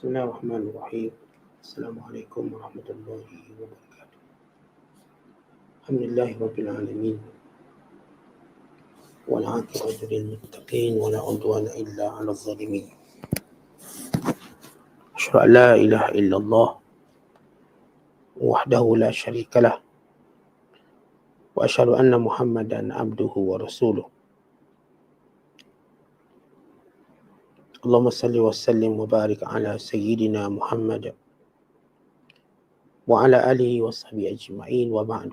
بسم الله الرحمن الرحيم. السلام عليكم ورحمة الله وبركاته. الحمد لله رب العالمين. والعاقبة للمتقين ولا عدوان إلا على الظالمين. أشهد أن لا إله إلا الله وحده لا شريك له. وأشهد أن محمدا عبده ورسوله. اللهم صل وسلم وبارك على سيدنا محمد وعلى آله وصحبه أجمعين وبعد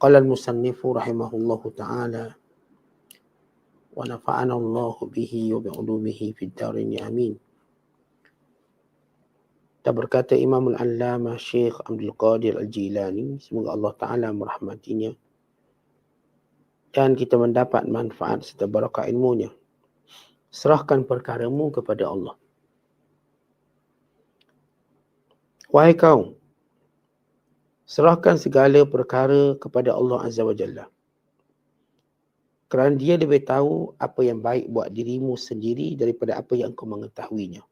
قال المصنف رحمه الله تعالى ونفعنا الله به وبعلومه في الدارين آمين Dan berkata Imam Al-Allamah Syekh Abdul Qadir Al-Jilani, semoga Allah Ta'ala merahmatinya dan kita mendapat manfaat serta barakah ilmunya. Serahkan perkaramu kepada Allah. Wahai kaum, serahkan segala perkara kepada Allah Azza wa Jalla. Kerana dia lebih tahu apa yang baik buat dirimu sendiri daripada apa yang kau mengetahuinya.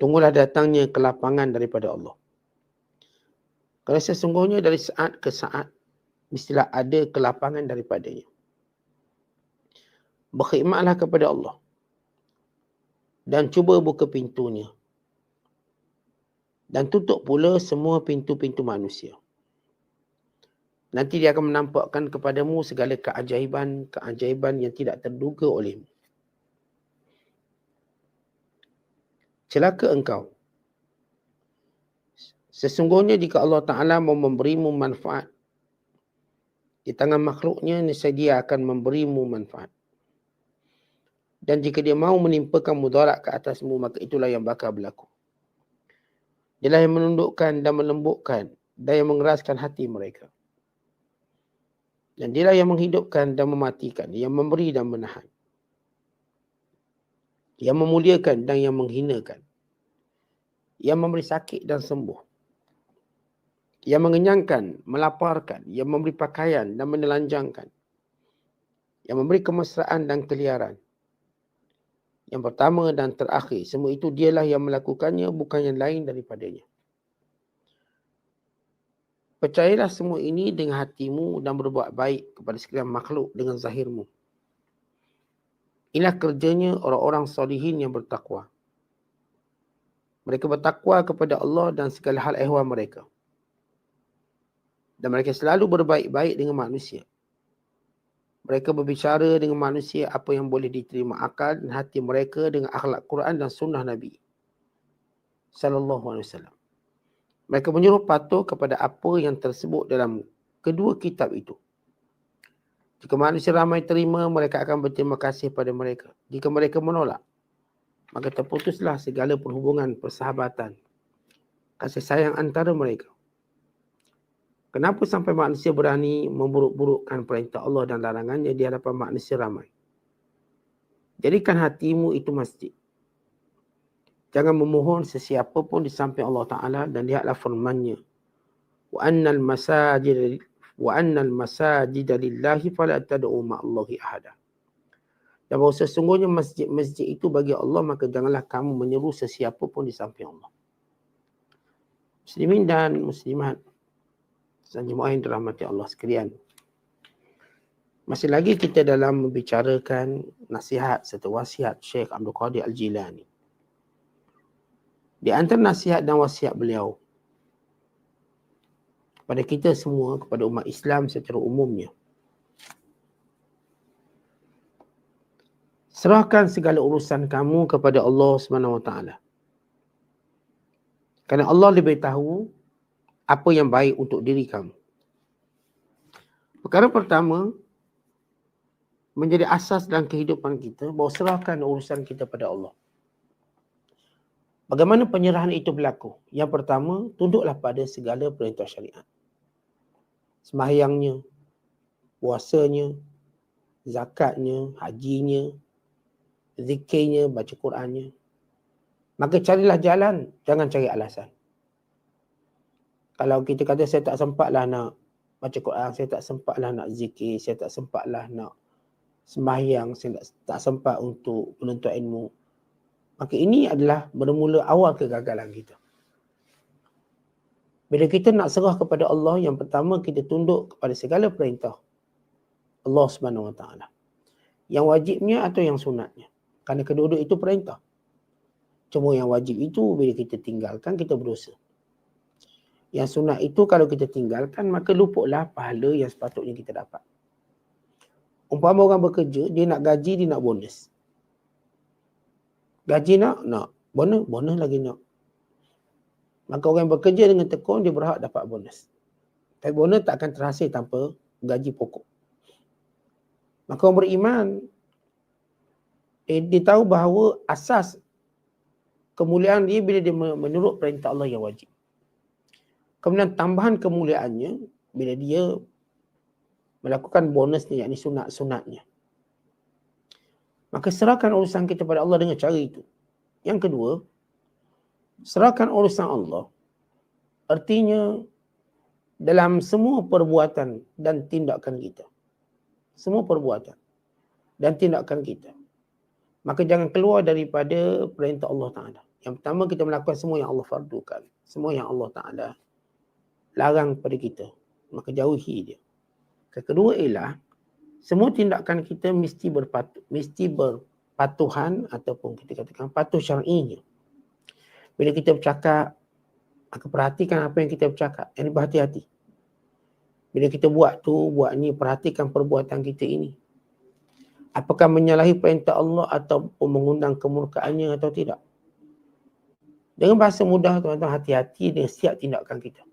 Tunggulah datangnya kelapangan daripada Allah. Kerana sesungguhnya dari saat ke saat, mestilah ada kelapangan daripadanya. Berkhidmatlah kepada Allah. Dan cuba buka pintunya. Dan tutup pula semua pintu-pintu manusia. Nanti dia akan menampakkan kepadamu segala keajaiban-keajaiban yang tidak terduga olehmu. celaka engkau. Sesungguhnya jika Allah Ta'ala mau memberimu manfaat di tangan makhluknya, niscaya dia akan memberimu manfaat. Dan jika dia mau menimpakan mudarat ke atasmu, maka itulah yang bakal berlaku. Dialah yang menundukkan dan melembutkan dan yang mengeraskan hati mereka. Dan dialah yang menghidupkan dan mematikan, yang memberi dan menahan yang memuliakan dan yang menghinakan, yang memberi sakit dan sembuh, yang mengenyangkan, melaparkan, yang memberi pakaian dan menelanjangkan, yang memberi kemesraan dan keliaran. Yang pertama dan terakhir, semua itu dialah yang melakukannya, bukan yang lain daripadanya. Percayalah semua ini dengan hatimu dan berbuat baik kepada sekalian makhluk dengan zahirmu. Inilah kerjanya orang-orang solihin yang bertakwa. Mereka bertakwa kepada Allah dan segala hal ehwal mereka. Dan mereka selalu berbaik-baik dengan manusia. Mereka berbicara dengan manusia apa yang boleh diterima akal dan hati mereka dengan akhlak Quran dan sunnah Nabi. Sallallahu alaihi wasallam. Mereka menyuruh patuh kepada apa yang tersebut dalam kedua kitab itu. Jika manusia ramai terima, mereka akan berterima kasih pada mereka. Jika mereka menolak, maka terputuslah segala perhubungan persahabatan, kasih sayang antara mereka. Kenapa sampai manusia berani memburuk-burukkan perintah Allah dan larangannya di hadapan manusia ramai? Jadikan hatimu itu masjid. Jangan memohon sesiapa pun di samping Allah Ta'ala dan lihatlah firmannya. Wa annal masajid wa annal masajid lillahi fala tad'u ma'allahi ahada. Dan bahawa sesungguhnya masjid-masjid itu bagi Allah maka janganlah kamu menyeru sesiapa pun di samping Allah. Muslimin dan muslimat dan jemaah yang dirahmati Allah sekalian. Masih lagi kita dalam membicarakan nasihat serta wasiat Syekh Abdul Qadir Al-Jilani. Di antara nasihat dan wasiat beliau kepada kita semua, kepada umat Islam secara umumnya. Serahkan segala urusan kamu kepada Allah SWT. Kerana Allah lebih tahu apa yang baik untuk diri kamu. Perkara pertama, menjadi asas dalam kehidupan kita bahawa serahkan urusan kita pada Allah. Bagaimana penyerahan itu berlaku? Yang pertama, tunduklah pada segala perintah syariat sembahyangnya, puasanya, zakatnya, hajinya, zikirnya, baca Qurannya. Maka carilah jalan, jangan cari alasan. Kalau kita kata saya tak sempatlah nak baca Quran, saya tak sempatlah nak zikir, saya tak sempatlah nak sembahyang, saya tak, tak sempat untuk menuntut ilmu. Maka ini adalah bermula awal kegagalan kita. Bila kita nak serah kepada Allah, yang pertama kita tunduk kepada segala perintah Allah Subhanahu Wa Taala. Yang wajibnya atau yang sunatnya. Kerana kedua-dua itu perintah. Cuma yang wajib itu bila kita tinggalkan kita berdosa. Yang sunat itu kalau kita tinggalkan maka luputlah pahala yang sepatutnya kita dapat. Umpama orang bekerja, dia nak gaji, dia nak bonus. Gaji nak? Nak. Bonus? Bonus lagi nak. Maka orang yang bekerja dengan tekun, dia berhak dapat bonus. Tapi bonus tak akan terhasil tanpa gaji pokok. Maka orang beriman, eh, dia tahu bahawa asas kemuliaan dia bila dia menurut perintah Allah yang wajib. Kemudian tambahan kemuliaannya bila dia melakukan bonusnya yakni sunat-sunatnya. Maka serahkan urusan kita pada Allah dengan cara itu. Yang kedua, serahkan urusan Allah. Artinya dalam semua perbuatan dan tindakan kita. Semua perbuatan dan tindakan kita. Maka jangan keluar daripada perintah Allah Ta'ala. Yang pertama kita melakukan semua yang Allah fardukan. Semua yang Allah Ta'ala larang pada kita. Maka jauhi dia. Kedua ialah semua tindakan kita mesti berpatuh, mesti berpatuhan ataupun kita katakan patuh syar'inya. Bila kita bercakap, maka perhatikan apa yang kita bercakap. Yang berhati-hati. Bila kita buat tu, buat ni, perhatikan perbuatan kita ini. Apakah menyalahi perintah Allah ataupun mengundang kemurkaannya atau tidak. Dengan bahasa mudah, tuan-tuan, hati-hati dengan setiap tindakan kita.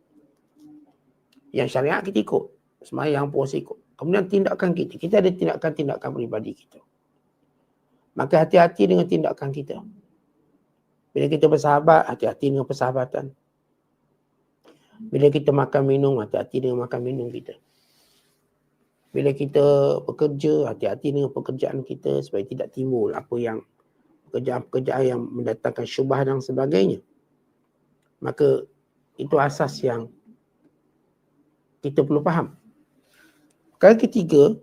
Yang syariat kita ikut semayang puasa ikut. Kemudian tindakan kita. Kita ada tindakan-tindakan pribadi kita. Maka hati-hati dengan tindakan kita. Bila kita bersahabat, hati-hati dengan persahabatan. Bila kita makan minum, hati-hati dengan makan minum kita. Bila kita bekerja, hati-hati dengan pekerjaan kita supaya tidak timbul apa yang pekerjaan-pekerjaan yang mendatangkan syubah dan sebagainya. Maka itu asas yang kita perlu faham. Kali ketiga,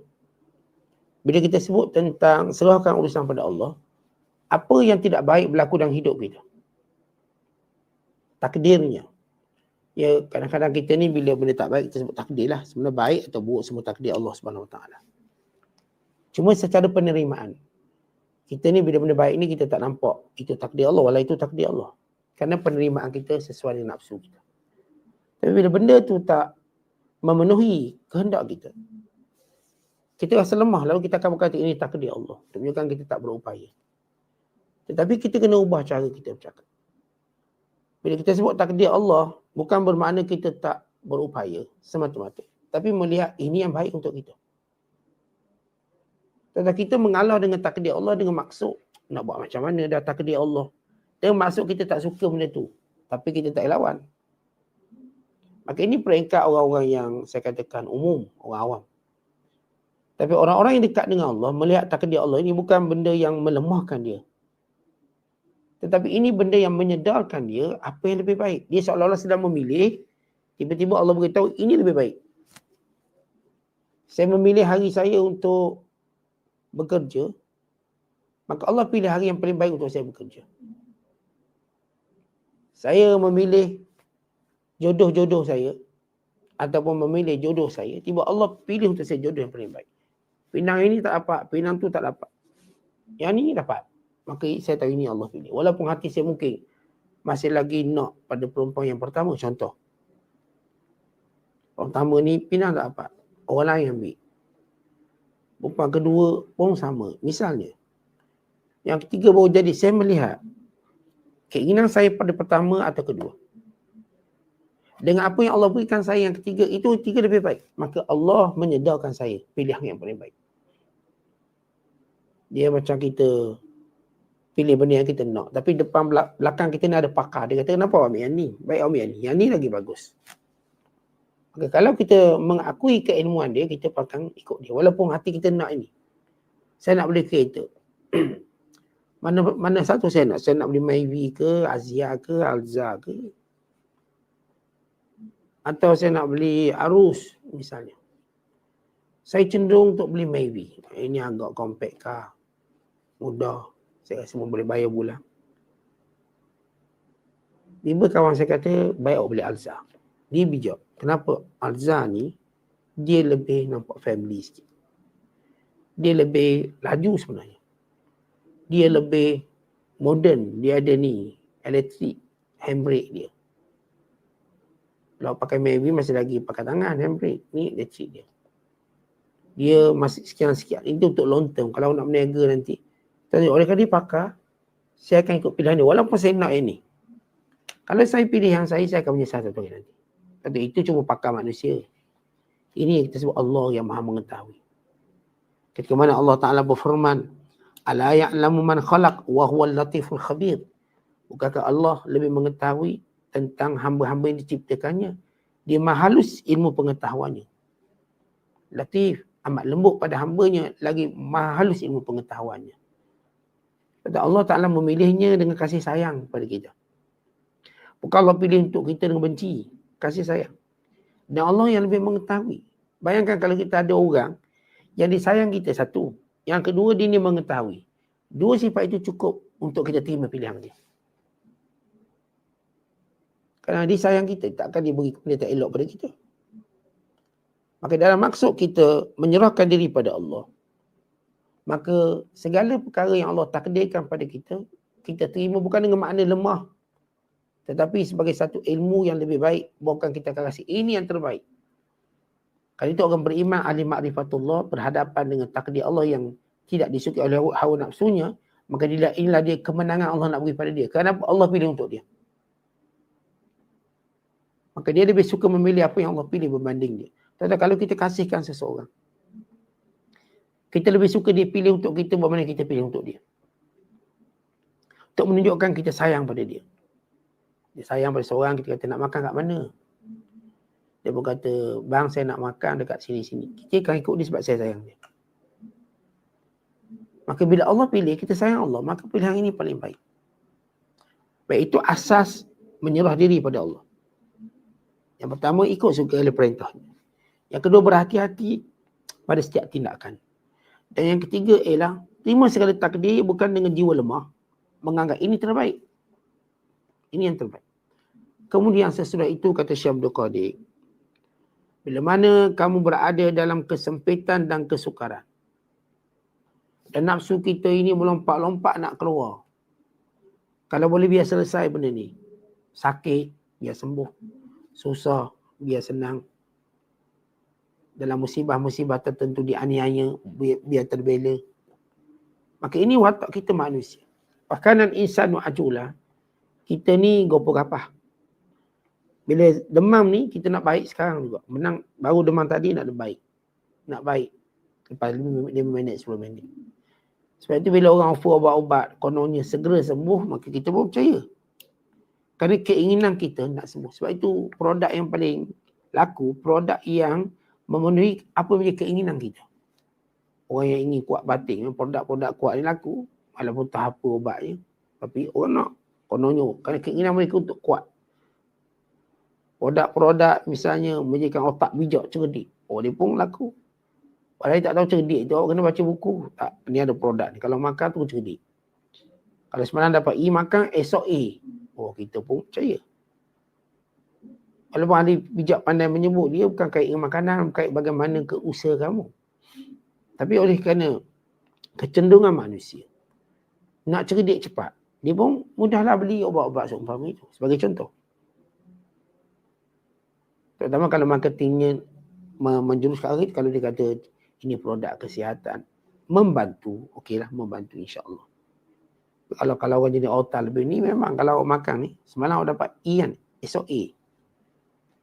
bila kita sebut tentang serahkan urusan pada Allah, apa yang tidak baik berlaku dalam hidup kita? Takdirnya. Ya, kadang-kadang kita ni bila benda tak baik, kita sebut takdir lah. Sebenarnya baik atau buruk semua takdir Allah Taala. Cuma secara penerimaan. Kita ni bila benda baik ni kita tak nampak itu takdir Allah, walau itu takdir Allah. Kerana penerimaan kita sesuai dengan nafsu kita. Tapi bila benda tu tak memenuhi kehendak kita, kita rasa lemah lalu kita akan berkata ini takdir Allah. Tunjukkan kita tak berupaya. Tetapi kita kena ubah cara kita bercakap. Bila kita sebut takdir Allah, bukan bermakna kita tak berupaya semata-mata. Tapi melihat ini yang baik untuk kita. Tetapi kita mengalah dengan takdir Allah dengan maksud nak buat macam mana dah takdir Allah. Dan maksud kita tak suka benda tu. Tapi kita tak lawan. Maka ini peringkat orang-orang yang saya katakan umum, orang awam. Tapi orang-orang yang dekat dengan Allah melihat takdir Allah ini bukan benda yang melemahkan dia. Tetapi ini benda yang menyedarkan dia apa yang lebih baik. Dia seolah-olah sedang memilih, tiba-tiba Allah beritahu ini lebih baik. Saya memilih hari saya untuk bekerja, maka Allah pilih hari yang paling baik untuk saya bekerja. Saya memilih jodoh-jodoh saya ataupun memilih jodoh saya, tiba Allah pilih untuk saya jodoh yang paling baik. Pinang ini tak dapat, pinang tu tak dapat. Yang ni dapat. Maka saya tahu ini Allah pilih. Walaupun hati saya mungkin masih lagi nak pada perempuan yang pertama. Contoh. Pertama ni pinang tak dapat. Orang lain ambil. Perempuan kedua pun sama. Misalnya. Yang ketiga baru jadi. Saya melihat. Keinginan saya pada pertama atau kedua. Dengan apa yang Allah berikan saya yang ketiga, itu tiga lebih baik. Maka Allah menyedarkan saya pilihan yang paling baik dia macam kita pilih benda yang kita nak. Tapi depan belakang kita ni ada pakar. Dia kata, kenapa ambil yang ni? Baik ambil yang ni. Yang ni lagi bagus. Okay, kalau kita mengakui keilmuan dia, kita akan ikut dia. Walaupun hati kita nak ini. Saya nak beli kereta. mana mana satu saya nak? Saya nak beli Myvi ke, Azia ke, Alza ke. Atau saya nak beli Arus misalnya. Saya cenderung untuk beli Maybe. Ini agak compact kah. Mudah. Saya rasa boleh bayar bulan. Tiba kawan saya kata, baik awak beli Alza. Dia bijak. Kenapa? Alza ni, dia lebih nampak family sikit. Dia lebih laju sebenarnya. Dia lebih modern. Dia ada ni, elektrik, handbrake dia. Kalau pakai Mavic masih lagi pakai tangan handbrake. Ni elektrik dia. Dia masih sekian-sekian. Itu untuk long term. Kalau nak berniaga nanti. Tanya, oleh kerana dia pakai, saya akan ikut pilihan dia. Walaupun saya nak ini. Kalau saya pilih yang saya, saya akan menyesal satu hari nanti. Tapi itu cuma pakar manusia. Ini kita sebut Allah yang maha mengetahui. Ketika mana Allah Ta'ala berfirman, Ala ya'lamu man khalaq wa huwa latiful khabir. Bukankah Allah lebih mengetahui tentang hamba-hamba yang diciptakannya? Dia maha halus ilmu pengetahuannya. Latif, amat lembut pada hambanya, lagi maha halus ilmu pengetahuannya. Allah Ta'ala memilihnya dengan kasih sayang pada kita. Bukan Allah pilih untuk kita dengan benci. Kasih sayang. Dan Allah yang lebih mengetahui. Bayangkan kalau kita ada orang yang disayang kita satu. Yang kedua dia ni mengetahui. Dua sifat itu cukup untuk kita terima pilihan dia. Kerana dia sayang kita, takkan dia beri benda tak elok pada kita. Maka dalam maksud kita menyerahkan diri pada Allah, maka segala perkara yang Allah takdirkan pada kita, kita terima bukan dengan makna lemah tetapi sebagai satu ilmu yang lebih baik, bukan kita akan rasa ini yang terbaik. Kalau itu orang beriman ahli ma'rifatullah berhadapan dengan takdir Allah yang tidak disukai oleh hawa nafsunya, maka inilah dia kemenangan Allah nak beri pada dia. Kenapa Allah pilih untuk dia? Maka dia lebih suka memilih apa yang Allah pilih berbanding dia. Tetapi kalau kita kasihkan seseorang, kita lebih suka dia pilih untuk kita berbanding kita pilih untuk dia. Untuk menunjukkan kita sayang pada dia. Dia sayang pada seorang kita kata nak makan kat mana? Dia pun kata bang saya nak makan dekat sini-sini. Kita akan ikut dia sebab saya sayang dia. Maka bila Allah pilih kita sayang Allah maka pilihan ini paling baik. Baik itu asas menyerah diri pada Allah yang pertama ikut segala perintah yang kedua berhati-hati pada setiap tindakan dan yang ketiga ialah terima segala takdir bukan dengan jiwa lemah menganggap ini terbaik ini yang terbaik Kemudian sesudah itu kata Syekh Abdul Qadir. Bila mana kamu berada dalam kesempitan dan kesukaran. Dan nafsu kita ini melompat-lompat nak keluar. Kalau boleh biar selesai benda ni. Sakit, biar sembuh. Susah, biar senang. Dalam musibah-musibah tertentu dianiaya, biar, biar terbela. Maka ini watak kita manusia. Bahkan insanu ajulah. Kita ni gopo kapah bila demam ni kita nak baik sekarang juga. Menang baru demam tadi nak baik. Nak baik. Lepas 5 minit 10 minit. Sebab itu bila orang offer ubat-ubat kononnya segera sembuh maka kita pun percaya. Kerana keinginan kita nak sembuh. Sebab itu produk yang paling laku, produk yang memenuhi apa punya keinginan kita. Orang yang ingin kuat batin, produk-produk kuat ni laku. Walaupun tak apa ubatnya. Tapi orang nak kononnya. Kerana keinginan mereka untuk kuat produk-produk misalnya menjadikan otak bijak cerdik. Oh dia pun laku. Padahal tak tahu cerdik tu kena baca buku. Tak, ni ada produk ni. Kalau makan tu cerdik. Kalau semalam dapat E makan, esok A. Oh kita pun percaya. Walaupun ahli bijak pandai menyebut, dia bukan kait dengan makanan, kait bagaimana ke usaha kamu. Tapi oleh kerana kecenderungan manusia, nak cerdik cepat, dia pun mudahlah beli obat-obat seumpama itu. Sebagai contoh. Terutama kalau marketingnya menjurus ke arah kalau dia kata ini produk kesihatan membantu okeylah membantu insyaallah kalau kalau orang jadi otak lebih ni memang kalau awak makan ni semalam awak dapat E kan? Esok A.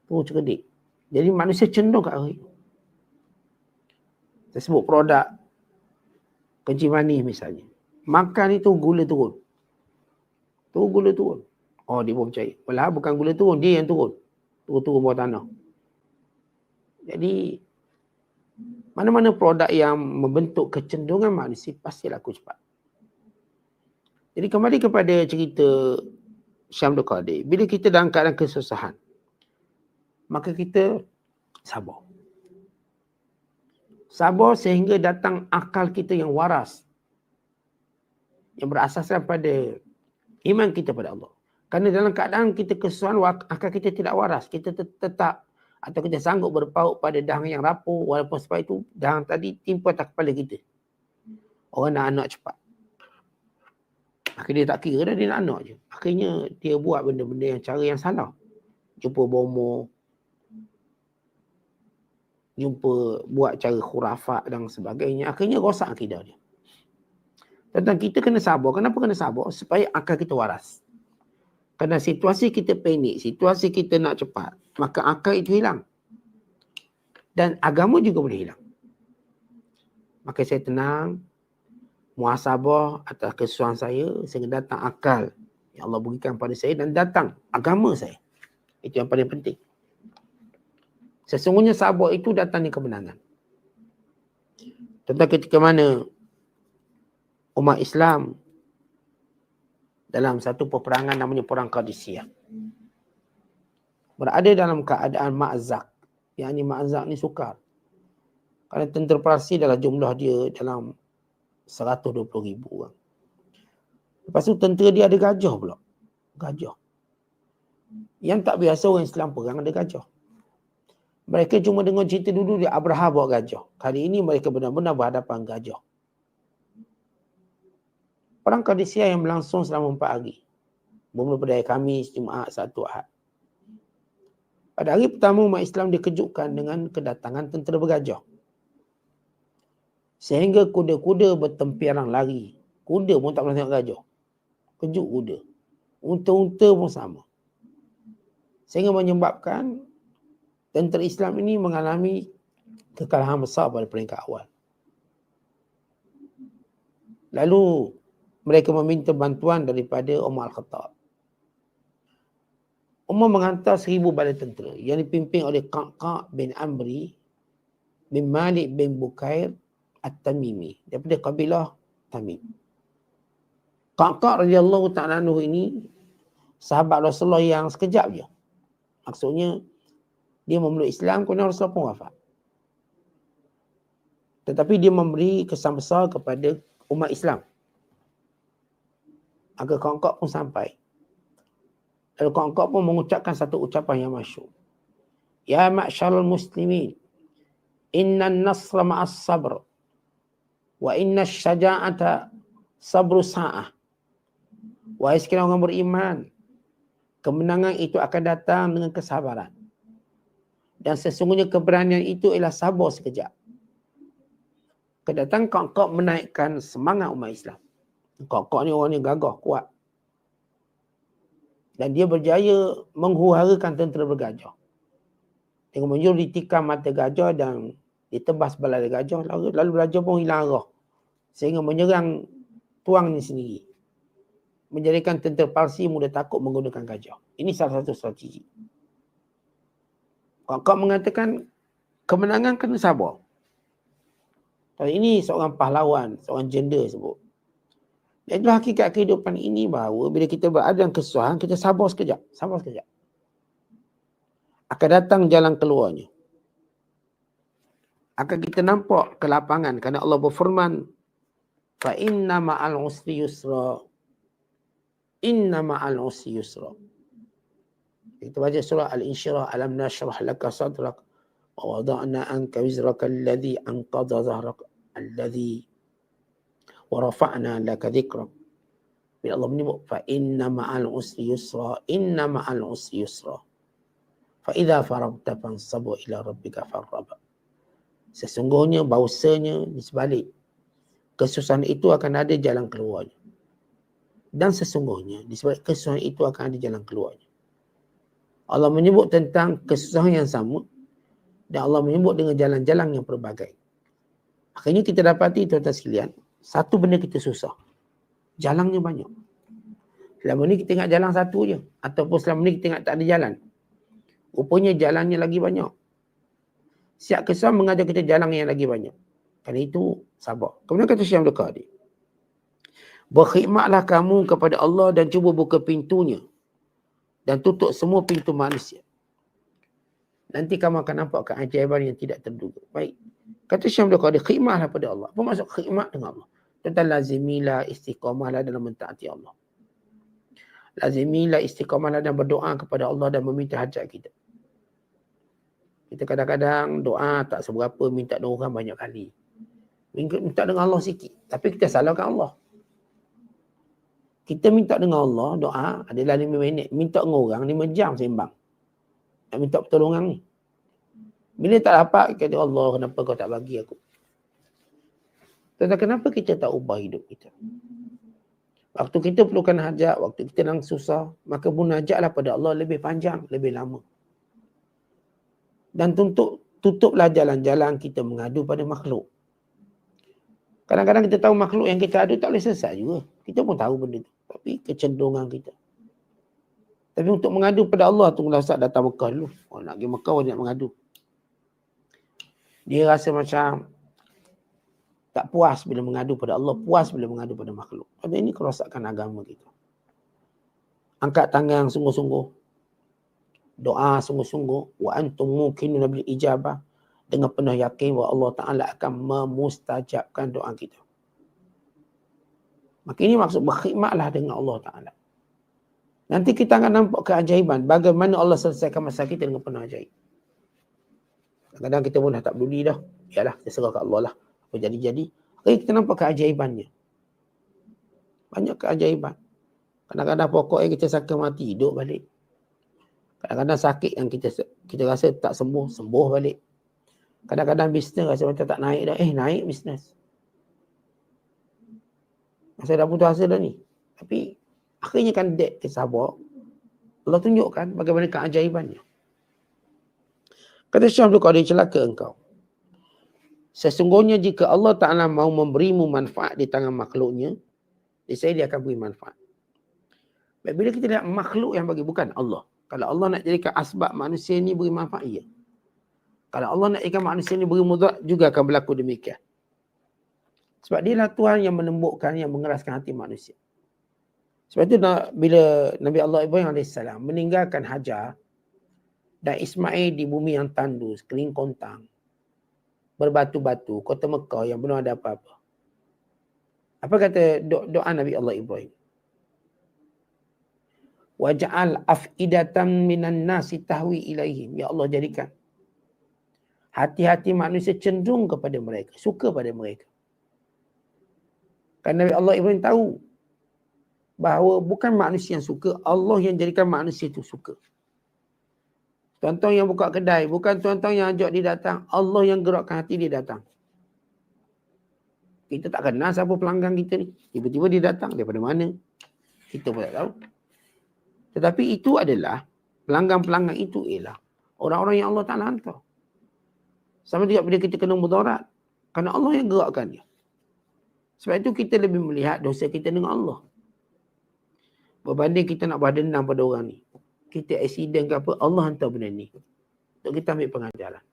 Tu cerdik. Jadi manusia cenderung arah itu saya sebut produk kencing manis misalnya. Makan itu gula turun. Tu gula turun. Oh dia pun percaya. Walau bukan gula turun dia yang turun. Turun-turun bawah tanah. Jadi mana-mana produk yang membentuk kecenderungan manusia pasti laku cepat. Jadi kembali kepada cerita Syamdul Qadir. Bila kita dalam keadaan kesusahan, maka kita sabar. Sabar sehingga datang akal kita yang waras. Yang berasaskan pada iman kita pada Allah. Kerana dalam keadaan kita kesusahan, akal kita tidak waras. Kita tetap atau kita sanggup berpaut pada dahang yang rapuh walaupun sebab itu dahang tadi timpa atas kepala kita. Orang nak anak cepat. Akhirnya dia tak kira dah dia nak anak je. Akhirnya dia buat benda-benda yang cara yang salah. Jumpa bomo, jumpa buat cara khurafat dan sebagainya. Akhirnya rosak akidah dia. Tentang kita kena sabar. Kenapa kena sabar? Supaya akal kita waras. Kerana situasi kita panik situasi kita nak cepat maka akal itu hilang. Dan agama juga boleh hilang. Maka saya tenang muhasabah atas kesusahan saya sehingga datang akal yang Allah berikan pada saya dan datang agama saya itu yang paling penting Sesungguhnya sabar itu datang di kemenangan. Tentang ketika mana umat Islam dalam satu peperangan namanya Perang Qadisiyah. Berada dalam keadaan ma'zak. Yang ini ma'zak ni sukar. Kerana tentera Parsi adalah jumlah dia dalam 120 ribu orang. Lepas tu tentera dia ada gajah pula. Gajah. Yang tak biasa orang Islam perang ada gajah. Mereka cuma dengar cerita dulu dia Abraha bawa gajah. Kali ini mereka benar-benar berhadapan gajah. Perang Qadisiyah yang berlangsung selama empat hari. Bermula pada hari Khamis, Jumaat, Sabtu, Ahad. Pada hari pertama umat Islam dikejutkan dengan kedatangan tentera bergajah. Sehingga kuda-kuda bertempiran lari. Kuda pun tak pernah tengok gajah. Kejut kuda. Unta-unta pun sama. Sehingga menyebabkan tentera Islam ini mengalami kekalahan besar pada peringkat awal. Lalu mereka meminta bantuan daripada Umar Al-Khattab. Umar menghantar seribu balai tentera yang dipimpin oleh Qaqa bin Amri bin Malik bin Bukair At-Tamimi daripada kabilah Tamim. Qaqa radhiyallahu ta'ala ini sahabat Rasulullah yang sekejap je. Maksudnya dia memeluk Islam kemudian Rasulullah pun wafat. Tetapi dia memberi kesan besar kepada umat Islam. Agar kawan-kawan pun sampai. Lalu kawan-kawan pun mengucapkan satu ucapan yang masyur. Ya ma'syarul muslimin. Inna nasra ma'as sabr. Wa inna syaja'ata sabru sa'ah. Wahai sekiranya orang beriman. Kemenangan itu akan datang dengan kesabaran. Dan sesungguhnya keberanian itu ialah sabar sekejap. Kedatangan kok-kok menaikkan semangat umat Islam. Kok-kok ni orang ni gagah, kuat. Dan dia berjaya menghuharakan tentera bergajah. Dengan menjuru ditikam mata gajah dan ditebas balai gajah. Lalu, lalu gajah pun hilang arah. Sehingga menyerang tuangnya sendiri. Menjadikan tentera Parsi mudah takut menggunakan gajah. Ini salah satu strategi. Kau mengatakan kemenangan kena sabar. Tapi ini seorang pahlawan, seorang jenda sebut. Dan itu hakikat kehidupan ini bahawa bila kita berada dalam kesusahan, kita sabar sekejap. Sabar sekejap. Akan datang jalan keluarnya. Akan kita nampak kelapangan kerana Allah berfirman fa inna ma'al usri yusra. Inna ma'al usri yusra. Kita baca surah Al-Insyirah alam nashrah laka sadrak wa wada'na anka wizraka alladhi anqadha zahrak alladhi wa rafa'na laka dhikrak. Bila Allah menyebut fa inna ma'al usri yusra inna ma'al usri yusra. Fa idza faragta fansabu ila rabbika farraba. Sesungguhnya bahawasanya di sebalik kesusahan itu akan ada jalan keluarnya dan sesungguhnya di sebalik kesusahan itu akan ada jalan keluarnya Allah menyebut tentang kesusahan yang sama dan Allah menyebut dengan jalan-jalan yang pelbagai. Akhirnya kita dapati tuan-tuan sekalian, satu benda kita susah. Jalannya banyak. Selama ni kita ingat jalan satu je. Ataupun selama ni kita ingat tak ada jalan. Rupanya jalannya lagi banyak. Siap kesan mengajar kita jalan yang lagi banyak. Kerana itu sabar. Kemudian kata Syekh Abdul Qadir. Berkhidmatlah kamu kepada Allah dan cuba buka pintunya dan tutup semua pintu manusia. Nanti kamu akan nampak keajaiban yang tidak terduga. Baik. Kata Syekh Abdul Qadir, khidmatlah pada Allah. Apa maksud khidmat dengan Allah? Tentang lazimilah istiqamahlah dalam mentaati Allah. Lazimilah istiqamahlah dan berdoa kepada Allah dan meminta hajat kita. Kita kadang-kadang doa tak seberapa, minta dengan orang banyak kali. Minta dengan Allah sikit. Tapi kita salahkan Allah. Kita minta dengan Allah, doa adalah lima minit. Minta dengan orang lima jam sembang. Nak minta pertolongan ni. Bila tak dapat, kata Allah, kenapa kau tak bagi aku? Tentang kenapa kita tak ubah hidup kita? Waktu kita perlukan hajat, waktu kita nak susah, maka munajatlah pada Allah lebih panjang, lebih lama. Dan tutup, tutuplah jalan-jalan kita mengadu pada makhluk. Kadang-kadang kita tahu makhluk yang kita adu tak boleh selesai juga. Kita pun tahu benda tu. Tapi kecenderungan kita. Tapi untuk mengadu pada Allah tu, Ustaz datang Mekah dulu. Oh, nak pergi Mekah, nak mengadu. Dia rasa macam tak puas bila mengadu pada Allah, puas bila mengadu pada makhluk. Ada ini kerosakan agama kita. Angkat tangan sungguh-sungguh. Doa sungguh-sungguh. Wa antum mungkinuna bil ijabah. Dengan penuh yakin bahawa Allah Ta'ala akan memustajabkan doa kita. Maka ini maksud berkhidmatlah dengan Allah Ta'ala. Nanti kita akan nampak keajaiban. Bagaimana Allah selesaikan masalah kita dengan penuh ajaib. Kadang-kadang kita pun dah tak peduli dah. Yalah, kita serah Allah lah apa jadi-jadi. Okay, kita nampak keajaibannya. Banyak keajaiban. Kadang-kadang pokok yang kita sakit mati, hidup balik. Kadang-kadang sakit yang kita kita rasa tak sembuh, sembuh balik. Kadang-kadang bisnes rasa macam tak naik dah. Eh, naik bisnes. Saya dah putus asa dah ni. Tapi akhirnya kan dek eh, sabar. Allah tunjukkan bagaimana keajaibannya. Kata Syah Abdul Qadir celaka engkau. Sesungguhnya jika Allah Ta'ala mau memberimu manfaat di tangan makhluknya, di saya dia akan beri manfaat. Bila kita lihat makhluk yang bagi, bukan Allah. Kalau Allah nak jadikan asbab manusia ini beri manfaat, iya. Kalau Allah nak jadikan manusia ini beri mudarat, juga akan berlaku demikian. Sebab dia lah Tuhan yang menembukkan, yang mengeraskan hati manusia. Sebab itu bila Nabi Allah Ibrahim AS meninggalkan Hajar dan Ismail di bumi yang tandus, kering kontang, berbatu-batu, kota Mekah yang belum ada apa-apa. Apa kata doa Nabi Allah Ibrahim? Waj'al af'idatan minan nasi tahwi ilaihim. Ya Allah jadikan. Hati-hati manusia cenderung kepada mereka. Suka pada mereka. Kerana Allah Ibrahim tahu bahawa bukan manusia yang suka, Allah yang jadikan manusia itu suka. Tuan-tuan yang buka kedai, bukan tuan-tuan yang ajak dia datang. Allah yang gerakkan hati dia datang. Kita tak kenal siapa pelanggan kita ni. Tiba-tiba dia datang daripada mana. Kita pun tak tahu. Tetapi itu adalah, pelanggan-pelanggan itu ialah orang-orang yang Allah Ta'ala hantar. Sama juga bila kita kena mudarat. Kerana Allah yang gerakkan dia. Sebab itu kita lebih melihat dosa kita dengan Allah. Berbanding kita nak berdenam pada orang ni kita accident ke apa, Allah hantar benda ni. Untuk kita ambil pengajaran.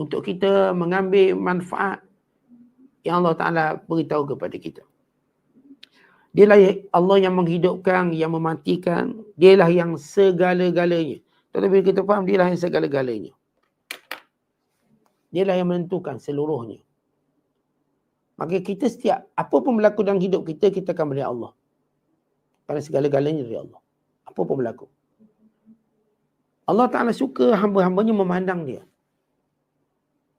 Untuk kita mengambil manfaat yang Allah Ta'ala beritahu kepada kita. Dialah Allah yang menghidupkan, yang mematikan. Dialah yang segala-galanya. Tetapi kita faham, dialah yang segala-galanya. Dialah yang menentukan seluruhnya. Maka kita setiap, apa pun berlaku dalam hidup kita, kita akan melihat Allah. Kerana segala-galanya dari Allah apa pun berlaku. Allah Ta'ala suka hamba-hambanya memandang dia.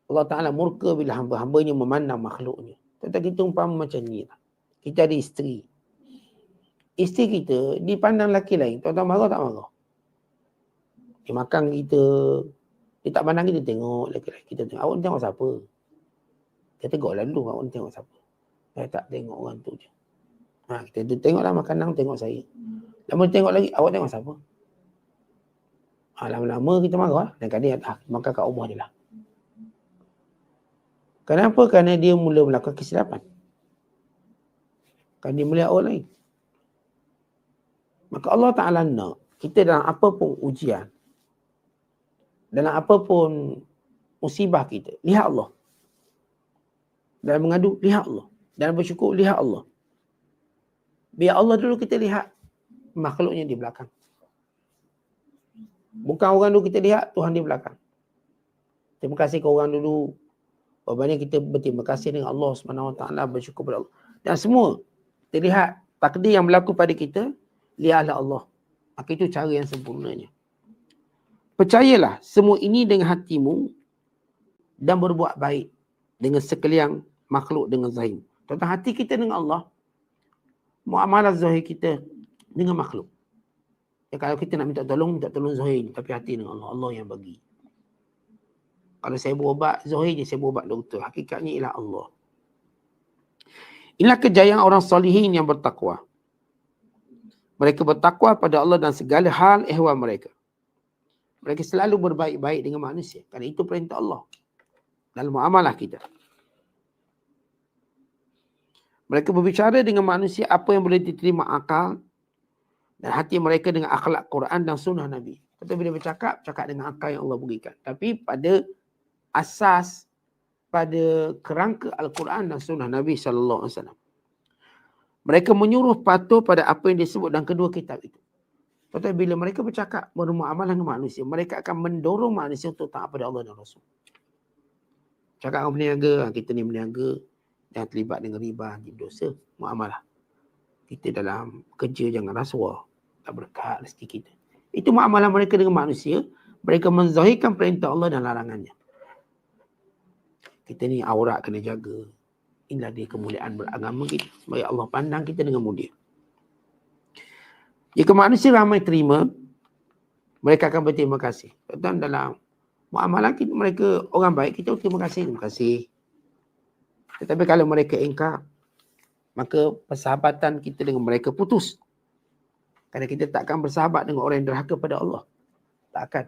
Allah Ta'ala murka bila hamba-hambanya memandang makhluknya. Tetapi kita umpama macam ni lah. Kita ada isteri. Isteri kita dipandang lelaki lain. Tuan-tuan marah tak marah? Dia makan kita. Dia tak pandang kita tengok lelaki lain. Kita tengok. Awak tengok siapa? Dia tengok lalu. Awak tengok siapa? Saya tak tengok orang tu je. Ha, kita tengoklah makanan, tengok saya. Lama tengok lagi, awak tengok siapa? Ha, lama-lama kita marah. Dan kadang ah, maka kat rumah dia lah. Kenapa? Kerana dia mula melakukan kesilapan. Kerana dia melihat orang lain. Maka Allah Ta'ala nak kita dalam apa pun ujian, dalam apa pun musibah kita, lihat Allah. Dalam mengadu, lihat Allah. Dalam bersyukur, lihat Allah. Biar Allah dulu kita lihat makhluknya di belakang. Bukan orang dulu kita lihat, Tuhan di belakang. Terima kasih ke orang dulu. Berbanyak kita berterima kasih dengan Allah SWT, bersyukur kepada Allah. Dan semua terlihat takdir yang berlaku pada kita, lihatlah Allah. Maka itu cara yang sempurnanya. Percayalah semua ini dengan hatimu dan berbuat baik dengan sekalian makhluk dengan zahir. Tentang hati kita dengan Allah, muamalah zahir kita dengan makhluk. Ya, kalau kita nak minta tolong, minta tolong zahir Tapi hati dengan Allah. Allah yang bagi. Kalau saya berubat, zahir je saya berubat doktor. Hakikatnya ialah Allah. Inilah kejayaan orang salihin yang bertakwa. Mereka bertakwa pada Allah dan segala hal ehwal mereka. Mereka selalu berbaik-baik dengan manusia. Kerana itu perintah Allah. Dalam muamalah kita. Mereka berbicara dengan manusia apa yang boleh diterima akal dan hati mereka dengan akhlak Quran dan sunnah Nabi. Tapi bila bercakap, cakap dengan akal yang Allah berikan. Tapi pada asas, pada kerangka Al-Quran dan sunnah Nabi SAW. Mereka menyuruh patuh pada apa yang disebut dalam kedua kitab itu. Tetapi bila mereka bercakap bermuamalah dengan manusia, mereka akan mendorong manusia untuk taat pada Allah dan Rasul. Cakap dengan peniaga, ah, kita ni peniaga, jangan terlibat dengan riba, jadi dosa, muamalah. Kita dalam kerja jangan rasuah, tak berkat rezeki kita. Itu muamalah mereka dengan manusia, mereka menzahirkan perintah Allah dan larangannya. Kita ni aurat kena jaga, inilah dia kemuliaan beragama kita. Supaya Allah pandang kita dengan mulia. Jika manusia ramai terima, mereka akan berterima kasih. Dan dalam muamalah kita, mereka orang baik, kita terima kasih. Terima kasih. Tetapi kalau mereka engkar, maka persahabatan kita dengan mereka putus. Kerana kita tak akan bersahabat dengan orang yang derhaka pada Allah. Tak akan.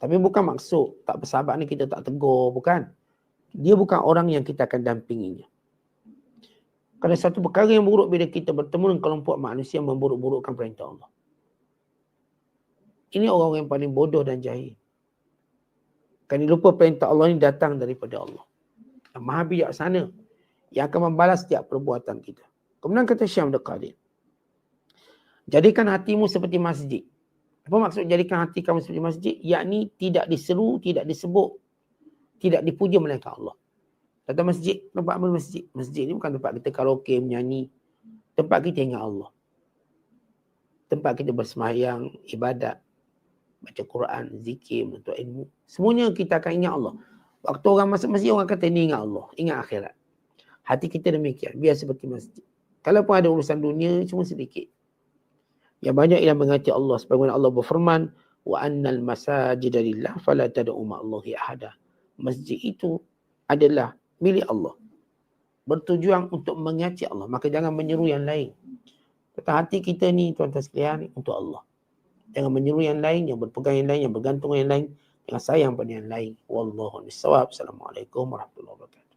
Tapi bukan maksud tak bersahabat ni kita tak tegur, bukan dia bukan orang yang kita akan dampinginya. Kerana satu perkara yang buruk bila kita bertemu dengan kelompok manusia yang memburuk-burukkan perintah Allah. Ini orang yang paling bodoh dan jahil. Kerana lupa perintah Allah ini datang daripada Allah. Yang maha bijaksana yang akan membalas setiap perbuatan kita. Kemudian kata Syam Abdul Qadir. Jadikan hatimu seperti masjid. Apa maksud jadikan hati kamu seperti masjid? Yakni tidak diseru, tidak disebut, tidak dipuja melainkan Allah. Datang masjid, tempat apa masjid? Masjid ni bukan tempat kita karaoke, menyanyi. Tempat kita ingat Allah. Tempat kita bersemayang, ibadat, baca Quran, zikir, menuntut ilmu. Semuanya kita akan ingat Allah. Waktu orang masuk masjid, orang kata ini ingat Allah, ingat akhirat. Hati kita demikian, biar seperti masjid. Kalau pun ada urusan dunia, cuma sedikit. Yang banyak ialah mengatakan Allah. Sebagaimana Allah berfirman, wa annal masajid lillah fala tad'u ma'allahi ahada masjid itu adalah milik Allah. Bertujuan untuk mengasihi Allah. Maka jangan menyeru yang lain. Kata hati kita ni tuan-tuan sekalian untuk Allah. Jangan menyeru yang lain, yang berpegang yang lain, yang bergantung yang lain. Jangan sayang pada yang lain. Wallahu nisawab. Assalamualaikum warahmatullahi wabarakatuh.